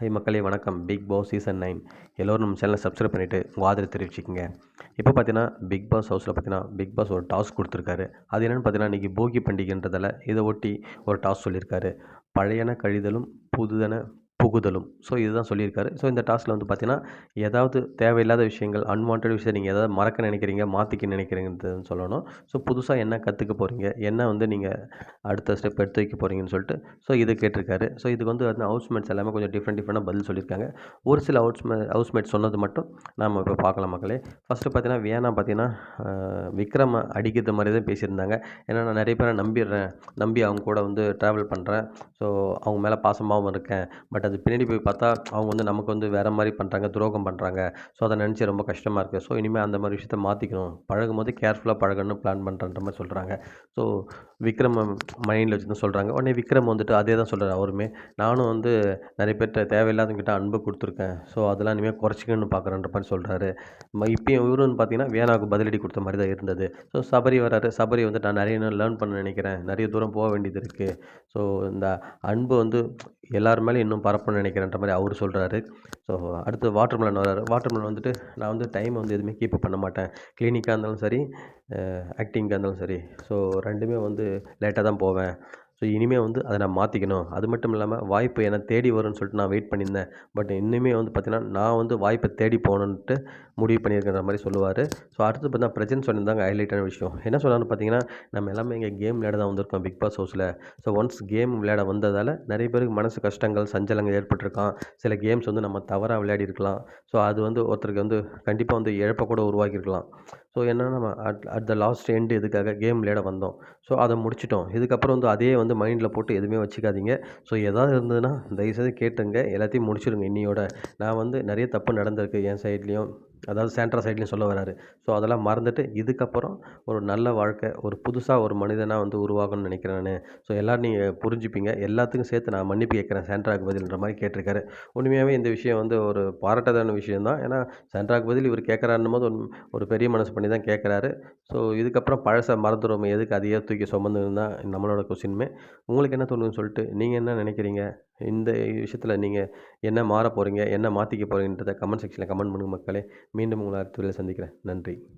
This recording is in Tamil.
ஹை மக்களே வணக்கம். Bigg Boss season nine. எல்லோரும் நம்ம சேனலை சப்ஸ்கிரைப் பண்ணிவிட்டு உங்கள் ஆதரவு தெரிவிச்சுக்கோங்க. இப்போ பார்த்தீங்கன்னா பிக் பாஸ் ஹவுஸில் பார்த்தீங்கன்னா பிக் பாஸ் ஒரு டாஸ்க் கொடுத்துருக்காரு. அது என்னென்னு பார்த்தீங்கன்னா இன்றைக்கி போகி பண்டிகைன்றதால் இதை ஒட்டி ஒரு டாஸ்க் சொல்லியிருக்காரு. பழையன கழிதலும் புதுதன புகுதலும். ஸோ இதுதான் சொல்லியிருக்காரு. ஸோ இந்த டாஸ்கில் வந்து பார்த்தீங்கன்னா ஏதாவது தேவையில்லாத விஷயங்கள் அன்வான்ட் விஷயம் நீங்கள் எதாவது மறக்க நினைக்கிறீங்க மாற்றிக்க நினைக்கிறீங்கன்றதுன்னு சொல்லணும். ஸோ புதுசாக என்ன கற்றுக்க போகிறீங்க என்ன வந்து நீங்கள் அடுத்த ஸ்டெப் எடுத்து வைக்க போகிறீங்கன்னு சொல்லிட்டு ஸோ இதை கேட்டிருக்காரு. ஸோ இதுக்கு வந்து அந்த ஹவுஸ்மேட்ஸ் எல்லாமே கொஞ்சம் டிஃப்ரெண்ட் டிஃப்ரெண்டாக பதில் சொல்லியிருக்காங்க. ஒரு சில ஹவுஸ்மே ஹவுஸ்மேட் சொன்னது மட்டும் நாம் இப்போ பார்க்கலாம் மக்களே. ஃபஸ்ட்டு பார்த்தீங்கன்னா வேணா பார்த்தீங்கன்னா விக்ரம அடிக்கிறது மாதிரி தான் பேசியிருந்தாங்க. ஏன்னா நான் நிறைய பேரை நம்பிடுறேன். நம்பி அவங்க கூட வந்து ட்ராவல் பண்ணுறேன் ஸோ அவங்க மேலே பாசமாகவும் இருக்கேன். பட் அது பின்னாடி போய் பார்த்தா அவங்க வந்து நமக்கு வந்து வேறு மாதிரி பண்ணுறாங்க துரோகம் பண்ணுறாங்க ஸோ அதை நினச்சி ரொம்ப கஷ்டமாக இருக்குது ஸோ இனிமேல் அந்த மாதிரி விஷயத்த மாற்றிக்கணும் பழகும் போது கேர்ஃபுல்லாக பழகணும்னு பிளான் பண்ணுறன்ற மாதிரி சொல்கிறாங்க ஸோ விக்ரம் மைண்டில் வச்சு தான் சொல்கிறாங்க உடனே விக்ரம் வந்துட்டு அதே தான் சொல்கிறார் அவருமே. நானும் வந்து நிறைய பேர்கிட்ட தேவையில்லாதவங்கிட்ட அன்பு கொடுத்துருக்கேன். ஸோ அதெல்லாம் இனிமேல் குறைச்சிக்கணும்னு பார்க்குறன்ற மாதிரி சொல்கிறாரு இப்போயும் இவருன்னு பார்த்தீங்கன்னா வேணாவுக்கு பதிலடி கொடுத்த மாதிரி தான் இருந்தது. ஸோ சபரி வராரு. சபரி வந்து நான் நிறைய லேர்ன் பண்ண நினைக்கிறேன். நிறைய தூரம் போக வேண்டியது இருக்குது ஸோ இந்த அன்பு வந்து எல்லார் மேலேயும் இன்னும் பரப்பணும்னு நினைக்கிறேன்ற மாதிரி அவர் சொல்கிறாரு ஸோ அடுத்து வாட்டர் மெலன் வர்றாரு வாட்டர் மெலன் வந்துட்டு நான் வந்து டைம் வந்து எதுவுமே கீப் பண்ண மாட்டேன். கிளினிக்காக இருந்தாலும் சரி ஆக்டிங்காக இருந்தாலும் சரி. ஸோ ரெண்டுமே வந்து லேட்டாக தான் போவேன். ஸோ இனிமேல் வந்து அதை நான் மாற்றிக்கணும் அது மட்டும் இல்லாமல் வாய்ப்பு என்னை தேடி வரும்னு சொல்லிட்டு நான் வெயிட் பண்ணியிருந்தேன். பட் இன்னுமே வந்து பார்த்திங்கன்னா நான் வந்து வாய்ப்பை தேடி போகணுன்ட்டு முடிவு பண்ணியிருக்கிற மாதிரி சொல்லுவார். ஸோ அடுத்து பார்த்தா ப்ரெசென்ட் சொல்லியிருந்தாங்க ஹைலைட்டான விஷயம். என்ன சொன்னான்னு பார்த்தீங்கன்னா நம்ம எல்லாமே இங்கே கேம் விளையாட தான் வந்திருக்கோம் பிக் பாஸ் ஹவுஸில் ஸோ ஒன்ஸ் கேம் விளையாட வந்ததால் நிறைய பேருக்கு மனசு கஷ்டங்கள் சஞ்சலங்கள் ஏற்பட்டிருக்கான் சில கேம்ஸ் வந்து நம்ம தவறாக விளையாடி இருக்கலாம் ஸோ அது வந்து ஒருத்தருக்கு வந்து கண்டிப்பாக வந்து இழப்பை கூட உருவாக்கியிருக்கலாம். ஸோ என்னென்னா நம்ம at at the last end இதுக்காக கேம் விளையாட வந்தோம். ஸோ அதை முடிச்சிட்டோம். இதுக்கப்புறம் வந்து அதே வந்து மைண்டில் போட்டு எதுவுமே வச்சுக்காதீங்க. ஸோ எதாவது இருந்ததுன்னா தயவுசெய்து கேட்டுங்க எல்லாத்தையும் முடிச்சிடுங்க. இன்னியோட நான் வந்து நிறைய தப்பு நடந்திருக்கு என் சைட்லேயும் அதாவது சேண்ட்ரா சைட்லேயும் சொல்ல வராரு. ஸோ அதெல்லாம் மறந்துட்டு இதுக்கப்புறம் ஒரு நல்ல வாழ்க்கை ஒரு புதுசாக ஒரு மனிதனாக வந்து உருவாகணும்னு நினைக்கிறேன் நான். ஸோ எல்லோரும் நீங்கள் புரிஞ்சுப்பீங்க. எல்லாத்துக்கும் சேர்த்து நான் மன்னிப்பு கேட்குறேன் சேண்ட்ராக்கு பதில்ன்ற மாதிரி கேட்டிருக்காரு. உண்மையாகவே இந்த விஷயம் வந்து ஒரு பாராட்டதான விஷயம் தான் ஏன்னா சேண்ட்ராக்கு பதில் இவர் கேட்குறாருன்னும் போது ஒரு பெரிய மனசு பண்ணி தான் கேட்குறாரு. ஸோ இதுக்கப்புறம் பழசை மறந்துடுவோம் எதுக்கு அதையே தூக்கி சுமந்துன்னு தான் நம்மளோட கொஸ்டின்மே உங்களுக்கு என்ன தோணுன்னு சொல்லிட்டு நீங்கள் என்ன நினைக்கிறீங்க? இந்த விஷயத்தில் நீங்கள் என்ன மாற போகிறீங்க என்ன மாற்றிக்க போகிறீங்கன்றத கமெண்ட் செக்ஷனில் கமெண்ட் பண்ணுங்கள் மக்களே. மீண்டும் உங்களை அடுத்த சந்திக்கிறேன். நன்றி.